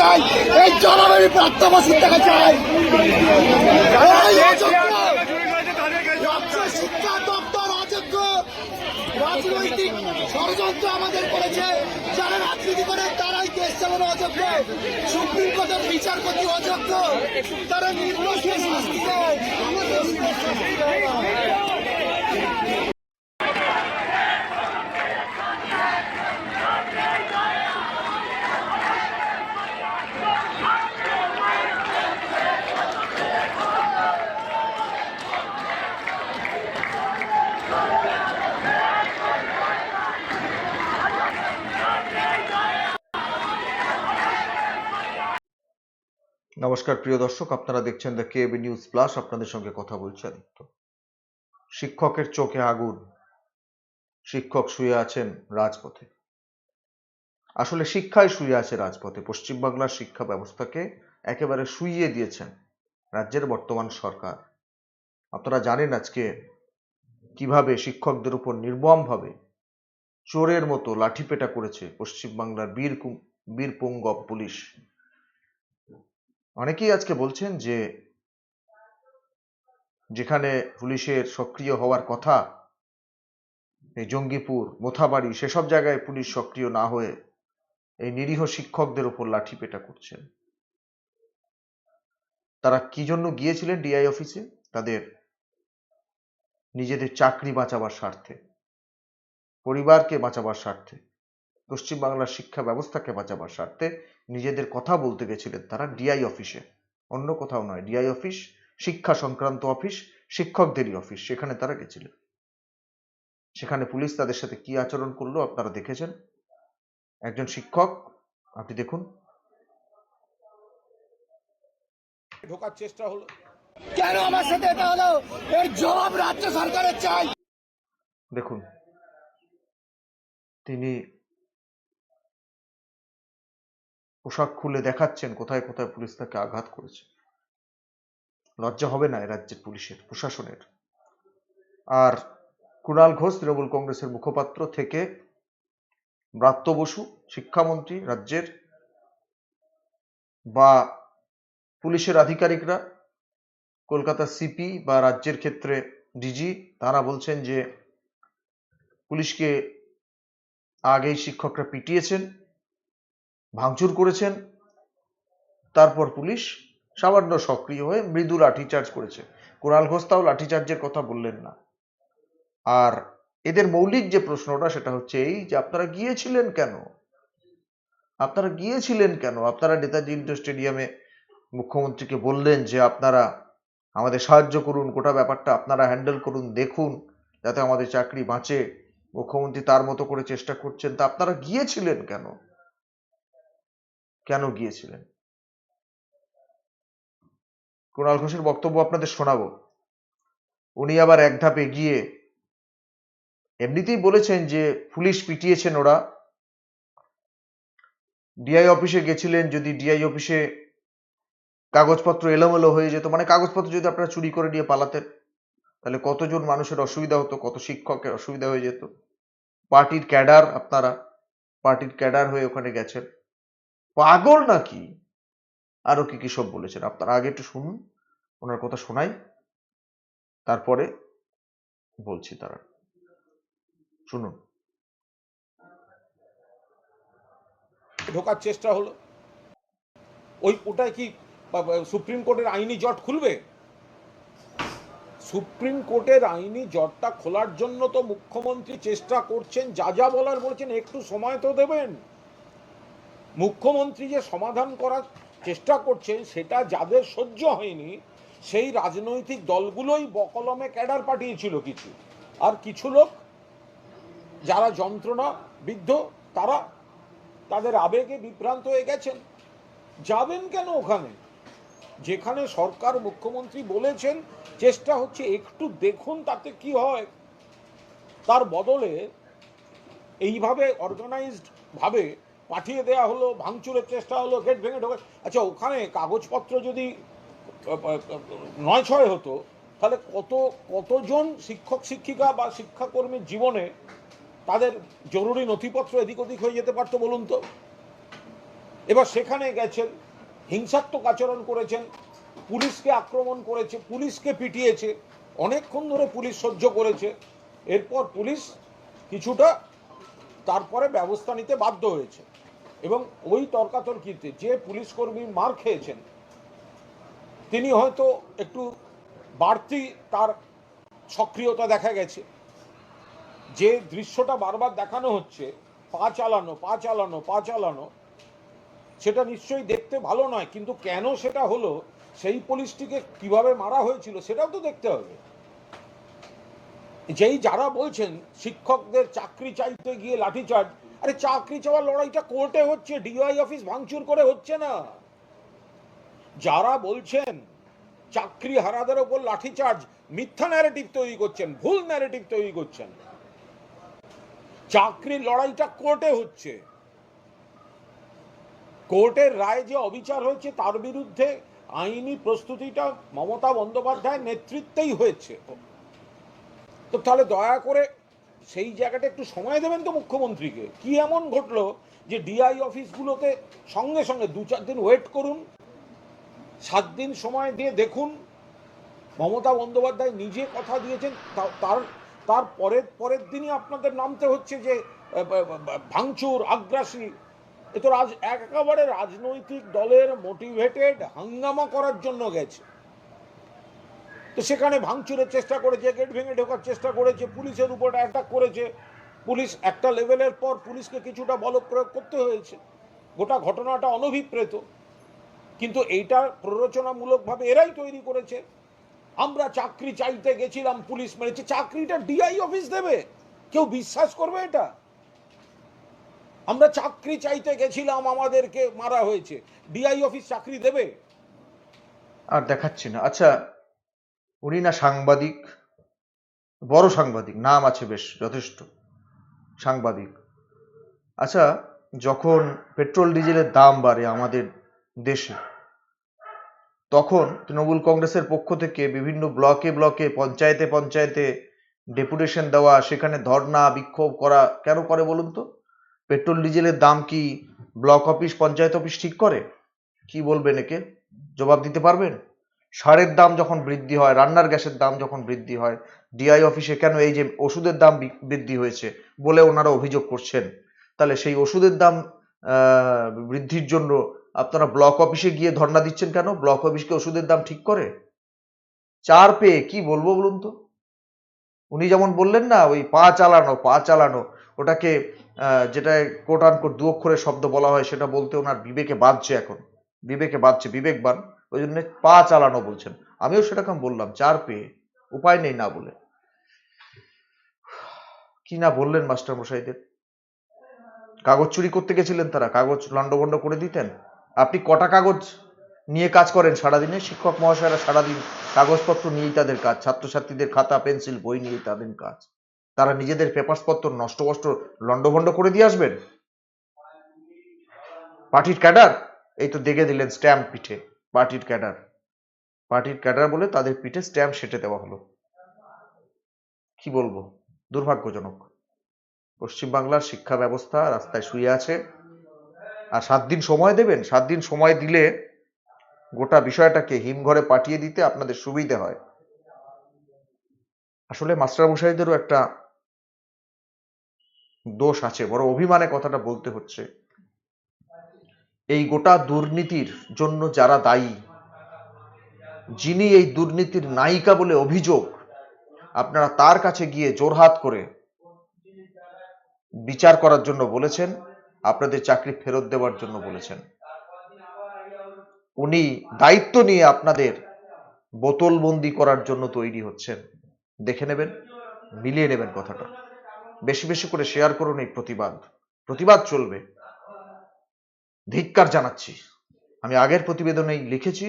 চাই। এই জনগণের প্রার্থনা শিক্ষাকে চাই। শিক্ষা দপ্তর অযোগ্য রাজনৈতিক ষড়যন্ত্র আমাদের করেছে। যারা রাজনীতি করে তারাই দেশ চালানো অযোগ্য। সুপ্রিম কোর্টের বিচারপতি অযোগ্য। তারা শাস্তি দেয় আমাদের শাস্তি দেয় না। নমস্কার, প্রিয় দর্শক। আপনারা দেখছেন দ্য কেবি নিউজ প্লাস আপনাদের সঙ্গে কথা বলছে আদিত্য। শিক্ষকের চোখে আগুন। শিক্ষক শুয়ে আছেন রাজপথে। আসলে শিক্ষায় শুয়ে আছে রাজপথে। পশ্চিমবাংলার শিক্ষা ব্যবস্থাকে একেবারে শুইয়ে দিয়েছেন রাজ্যের বর্তমান সরকার। আপনারা জানেন আজকে কীভাবে শিক্ষকদের উপর নির্মমভাবে চোরের মতো লাঠিপেটা করেছে পশ্চিমবাংলার বীর বীরপুঙ্গব পুলিশ। অনেকেই আজকে বলছেন যে যেখানে পুলিশের সক্রিয় হওয়ার কথা, এই জঙ্গিপুর, মোথাবাড়ি, সেসব জায়গায় পুলিশ সক্রিয় না হয়ে এই নিরীহ শিক্ষকদের উপর লাঠিপেটা করছেন। তারা কি জন্য গিয়েছিলেন ডিআই অফিসে? তাদের নিজেদের চাকরি বাঁচাবার স্বার্থে, পরিবারকে বাঁচাবার স্বার্থে, পশ্চিমবাংলার শিক্ষা ব্যবস্থাকে বাঁচাবার স্বার্থে নিজেদের কথা বলতে গেছিলেন তারা ডিআই অফিসে অন্য কোথাও নয়। ডিআই অফিস শিক্ষা সংক্রান্ত অফিস শিক্ষকদেরই অফিস সেখানে তারা গেছিলেন। সেখানে পুলিশ তাদের সাথে কি আচরণ করল আপনারা দেখেছেন? একজন শিক্ষক আপনি দেখুন। ঢোকার চেষ্টা হলো। কেন আমার সাথে এটা হলো? এর জবাব রাজ্য সরকারের চাই। দেখুন তিনি পোশাক খুলে দেখাচ্ছেন, কোথায় কোথায় পুলিশ তাকে আঘাত করেছে। লজ্জা হবে না এ রাজ্যের পুলিশের, প্রশাসনের। আর কুণাল ঘোষ, তৃণমূল কংগ্রেসের মুখপাত্র থেকে ব্রাত্য বসু, শিক্ষামন্ত্রী রাজ্যের, বা পুলিশের আধিকারিকরা, কলকাতা সিপি বা রাজ্যের ক্ষেত্রে ডিজি, তারা বলছেন যে পুলিশকে আগেই শিক্ষকরা পিটিয়েছেন। ভাঙচুর করেছেন। তারপর পুলিশ সামান্য সক্রিয় হয়ে মৃদু লাঠিচার্জ করেছে। কুণাল ঘোষ তাও লাঠিচার্জের কথা বললেন না। আর এদের মৌলিক যে প্রশ্নটা, সেটা হচ্ছে এই যে আপনারা গিয়েছিলেন কেন? আপনারা গিয়েছিলেন কেন? আপনারা নেতাজি ইন্ডোর স্টেডিয়ামে মুখ্যমন্ত্রীকে বললেন যে আপনারা আমাদের সাহায্য করুন, গোটা ব্যাপারটা আপনারা হ্যান্ডেল করুন, দেখুন, যাতে আমাদের চাকরি বাঁচে। মুখ্যমন্ত্রী তার মতো করে চেষ্টা করছেন। তা আপনারা গিয়েছিলেন কেন? কেন গিয়েছিলেন? কুণাল ঘোষের বক্তব্য আপনাদের শোনাবো। উনি আবার এক ধাপ এগিয়ে এমনিতেই বলেছেন যে, পুলিশ পিটিয়েছেন ওরা। ডিআই অফিসে গেছিলেন, যদি ডিআই অফিসে কাগজপত্র এলোমেলো হয়ে যেত মানে কাগজপত্র যদি আপনারা চুরি করে নিয়ে পালাতেন, তাহলে কতজন মানুষের অসুবিধা হতো, কত শিক্ষকের অসুবিধা হয়ে যেত। পার্টির ক্যাডার আপনারা, পার্টির ক্যাডার হয়ে ওখানে গেছেন। পাগল নাকি? আরও কি কি সব বলেছেন? আপনারা আগে একটু শুনুন, ওনার কথা শোনাই। তারপরে বলছি তারা। শুনুন। ঢোকার চেষ্টা হলো। ওই ওটাই কি সুপ্রিম কোর্টের আইনি জট খুলবে? সুপ্রিম কোর্টের আইনি জটটা খোলার জন্য তো মুখ্যমন্ত্রী চেষ্টা করছেন, যা যা বলার বলছেন, একটু সময় তো দেবেন। মুখ্যমন্ত্রী যে সমাধান করার চেষ্টা করছেন, সেটা যাদের সহ্য হয়নি, সেই রাজনৈতিক দলগুলোই বকলমে ক্যাডার পাঠিয়েছিল কিছু। আর কিছু লোক, যারা যন্ত্রণা বিদ্ধ, তারা তাদের আবেগে বিভ্রান্ত হয়ে গেছেন। যাবেন কেন ওখানে? যেখানে সরকার, মুখ্যমন্ত্রী বলেছেন, চেষ্টা হচ্ছে একটু দেখুন তাতে কি হয়। তার বদলে এইভাবে অর্গানাইজড ভাবে পাঠিয়ে দেয়া হলো, ভাঙচুরের চেষ্টা হলো, গেট ভেঙে ঢোকে। আচ্ছা ওখানে কাগজপত্র যদি নয় ছয় হতো, তাহলে কত, কতজন শিক্ষক, শিক্ষিকা বা শিক্ষাকর্মীর জীবনে তাদের জরুরি নথিপত্র এদিক ওদিক হয়ে যেতে পারতো বলুন তো? এবার সেখানে গেছেন, হিংসাত্মক আচরণ করেছেন, পুলিশকে আক্রমণ করেছে, পুলিশকে পিটিয়েছে, অনেকক্ষণ ধরে পুলিশ সহ্য করেছে। এরপর পুলিশ কিছুটা তারপরে ব্যবস্থা নিতে বাধ্য হয়েছে। এবং ওই তর্কাতর্কিতে যে পুলিশ কর্মী মার খেয়েছেন, তিনি হয়তো একটু বাড়তি তার সক্রিয়তা দেখা গেছে। যে দৃশ্যটা বারবার দেখানো হচ্ছে, পা চালানো পা চালানো পা চালানো, সেটা নিশ্চয়ই দেখতে ভালো নয়, কিন্তু কেন সেটা হলো, সেই পুলিশটিকে কীভাবে মারা হয়েছিল সেটাও তো দেখতে হবে। যেই যারা বলছেন, শিক্ষকদের চাকরি চাইতে গিয়ে লাঠিচার্জ আরে চাকরি চাওয়ার লড়াইটা কোর্টে হচ্ছে ডিওআই অফিস ভাঙচুর করে হচ্ছে না। যারা বলছেন চাকরি হারাদের ওপর লাঠিচার্জ, মিথ্যা ন্যারেটিভ তৈরি করছেন, ভুল ন্যারেটিভ তৈরি করছেন। চাকরির লড়াইটা কোর্টে হচ্ছে। কোর্টের রায় যে অবিচার হয়েছে, তার বিরুদ্ধে আইনি প্রস্তুতিটা মমতা বন্দ্যোপাধ্যায়ের নেতৃত্বেই হয়েছে। তো তাহলে দয়া করে সেই জায়গাটা একটু সময় দেবেন তো মুখ্যমন্ত্রীকে। কি এমন ঘটলো যে ডিআই অফিসগুলোতে সঙ্গে সঙ্গে দু চার দিন ওয়েট করুন, সাত দিন সময় দিয়ে দেখুন, মমতা বন্দ্যোপাধ্যায় নিজে কথা দিয়েছেন তার তার পরের পরের দিনই আপনাদের নামতে হচ্ছে যে ভাঙচুর, আগ্রাসী। এ তো রাজ একেবারে রাজনৈতিক দলের মোটিভেটেড হাঙ্গামা করার জন্য গেছে। তো সেখানে ভাঙচুরের চেষ্টা করেছে, গেট ভেঙে ঢোকার চেষ্টা করেছে, পুলিশের উপর অ্যাটাক করেছে। পুলিশ একটা লেভেলের পর পুলিশকে কিছুটা বল প্রয়োগ করতে হয়েছে। গোটা ঘটনাটা অনভিপ্রেত। কিন্তু এইটা প্ররোচনামূলকভাবে এরাই তৈরি করেছে। আমরা চাকরি চাইতে গেছিলাম, পুলিশ মেরেছে। চাকরিটা ডিআই অফিস দেবে। কেউ বিশ্বাস করবে এটা? আমরা চাকরি চাইতে গেছিলাম, আমাদেরকে মারা হয়েছে। ডিআই অফিস চাকরি দেবে? আর দেখাচ্ছি না। আচ্ছা উনি না সাংবাদিক, বড় সাংবাদিক, নাম আছে বেশ যথেষ্ট, সাংবাদিক। আচ্ছা যখন পেট্রোল, ডিজেলের দাম বাড়ে আমাদের দেশে, তখন তৃণমূল কংগ্রেসের পক্ষ থেকে বিভিন্ন ব্লকে ব্লকে, পঞ্চায়েতে পঞ্চায়েতে ডেপুটেশন দেওয়া, সেখানে ধর্ণা বিক্ষোভ করা, কেন করে বলুন তো? পেট্রোল, ডিজেলের দাম কি ব্লক অফিস, পঞ্চায়েত অফিস ঠিক করে? কি বলবেন একে? জবাব দিতে পারবেন? সারের দাম যখন বৃদ্ধি হয়, রান্নার গ্যাসের দাম যখন বৃদ্ধি হয় ডিআই অফিসে কেন এই যে ওষুধের দাম বৃদ্ধি হয়েছে বলে ওনারা অভিযোগ করছেন? তাহলে সেই ওষুধের দাম বৃদ্ধির জন্য আপনারা ব্লক অফিসে গিয়ে ধর্ণা দিচ্ছেন কেন? ব্লক অফিসকে ওষুধের দাম ঠিক করে? চার পেয়ে, কি বলব বলুন তো? উনি যেমন বললেন না, ওই পা চালানো পা চালানো, ওটাকে যেটা কোট আনকোট দু অক্ষরের শব্দ বলা হয় সেটা বলতে ওনার বিবেকে বাজছে এখন। বিবেকে বাজছে বিবেকবান। ওই জন্য পা চালানো বলছেন। আমিও সেরকম বললাম, চার পেয়ে, উপায় নেই না বলে। কি না বললেন মাস্টার মশাইদের কাগজ চুরি করতে গেছিলেন তারা, কাগজ লন্ডভন্ড করে দিতেন? আপনি কটা কাগজ নিয়ে কাজ করেন সারাদিনে? শিক্ষক মহাশয়রা সারাদিন কাগজপত্র নিয়েই তাদের কাজ, ছাত্রছাত্রীদের খাতা, পেন্সিল, বই নিয়েই তাদের কাজ। তারা নিজেদের পেপারস পত্র নষ্ট কষ্ট লন্ডভন্ড করে দিয়ে আসবেন? পার্টির ক্যাডার? এই তো দেখে দিলেন স্ট্যাম্প পিঠে। পার্টির ক্যাডার। পার্টির ক্যাডার বলে তাদের পিঠে স্ট্যাম্প সেটে দেওয়া হলো। কি বলব? দুর্ভাগ্যজনক। পশ্চিমবাংলার শিক্ষা ব্যবস্থা রাস্তায় শুয়ে আছে। আর সাত দিন সময় দেবেন? সাত দিন সময় দিলে গোটা বিষয়টাকে হিমঘরে পাঠিয়ে দিতে আপনাদের সুবিধে হয়। আসলে মাস্টারমশাইদেরও একটা দোষ আছে, বড় অভিমানে কথাটা বলতে হচ্ছে। এই গোটা দুর্নীতির জন্য যারা দায়ী, যিনি এই দুর্নীতির নায়িকা বলে অভিযোগ, আপনারা তার কাছে গিয়ে জোরহাত করে বিচার করার জন্য বলেছেন, আপনাদের চাকরি ফেরত দেওয়ার জন্য বলেছেন। উনি দায়িত্ব নিয়ে আপনাদের বোতলবন্দি করার জন্য তৈরি হচ্ছেন। দেখে নেবেন, মিলিয়ে নেবেন কথাটা। বেশি বেশি করে শেয়ার করুন এই প্রতিবাদ। প্রতিবাদ চলবে। ধিক্কার জানাচ্ছি। আমি আগের প্রতিবেদনেই লিখেছি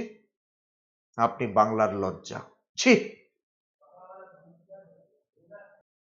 আপনি বাংলার লজ্জা। ছি!